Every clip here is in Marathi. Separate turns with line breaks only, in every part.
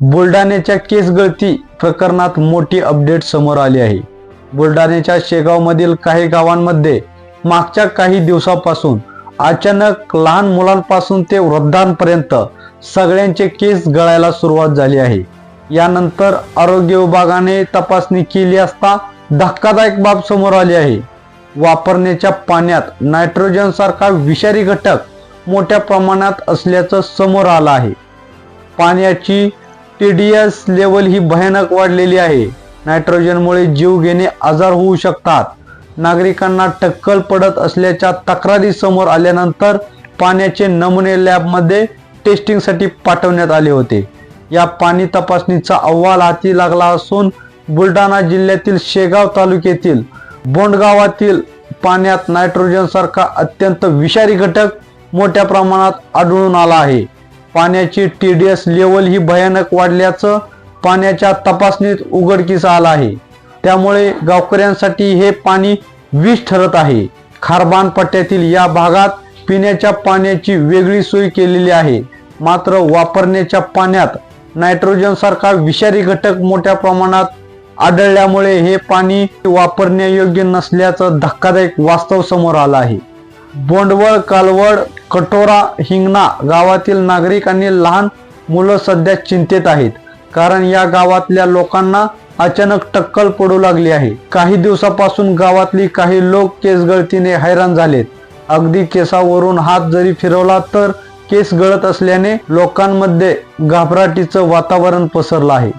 बुलढाण्याच्या केस गळती प्रकरणात मोठी अपडेट समोर आली आहे. बुलढाण्याच्या शेगावमधील काही गावांमध्ये मागच्या काही दिवसापासून अचानक लहान मुलांपासून ते वृद्धांपर्यंत सगळ्यांचे केस गळायला सुरुवात झाली आहे. यानंतर आरोग्य विभागाने तपासणी केली असता धक्कादायक बाब समोर आली आहे. वापरण्याच्या पाण्यात नायट्रोजन सारखा विषारी घटक मोठ्या प्रमाणात असल्याचं समोर आलं आहे. पाण्याची टी डी एस लेवल ही भयानक वाढलेली आहे. नायट्रोजनमुळे जीव घेणे आजार होऊ शकतात. नागरिकांना टक्कल पडत असल्याच्या तक्रारी समोर आल्यानंतर पाण्याचे नमुने लॅबमध्ये टेस्टिंगसाठी पाठवण्यात आले होते. या पाणी तपासणीचा अहवाल हाती लागला असून बुलढाणा जिल्ह्यातील शेगाव तालुक्यातील बोंडगावातील पाण्यात नायट्रोजनसारखा अत्यंत विषारी घटक मोठ्या प्रमाणात आढळून आला आहे. पाण्याची टी डी एस लेवल ही भयानक वाढल्याचं पाण्याच्या तपासणीत उघडकीस आलं आहे. त्यामुळे गावकऱ्यांसाठी हे पाणी विष ठरत आहे. खारबान पट्ट्यातील या भागात पिण्याच्या पाण्याची वेगळी सोय केलेली आहे. मात्र वापरण्याच्या पाण्यात नायट्रोजन सारखा विषारी घटक मोठ्या प्रमाणात आढळल्यामुळे हे पाणी वापरण्यायोग्य नसल्याचं धक्कादायक वास्तव समोर आलं आहे. बोंडवळ कालवड कटोरा हिंगणा गावातील नागरिक आणि लहान मुलं सध्या चिंतेत आहेत. कारण या गावातल्या लोकांना अचानक टक्कल पडू लागली आहे. काही दिवसापासून गावातली काही लोक केस गळतीने हैराण झालेत. अगदी केसावरून हात जरी फिरवला तर केस गळत असल्याने लोकांमध्ये घाबराटीचं वातावरण पसरलं आहे.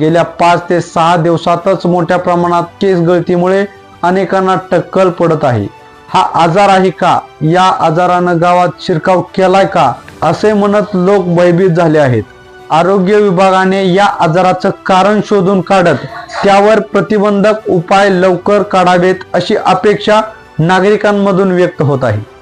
गेल्या पाच ते सहा दिवसातच मोठ्या प्रमाणात केस गळतीमुळे अनेकांना टक्कल पडत आहे. हा आजार आहे का? या आजारानं गावात शिरकाव केलाय का? असे म्हणत लोक भयभीत झाले आहेत. आरोग्य विभागाने या आजाराचं कारण शोधून काढत त्यावर प्रतिबंधक उपाय लवकर काढावेत अशी अपेक्षा नागरिकांमधून व्यक्त होत आहे.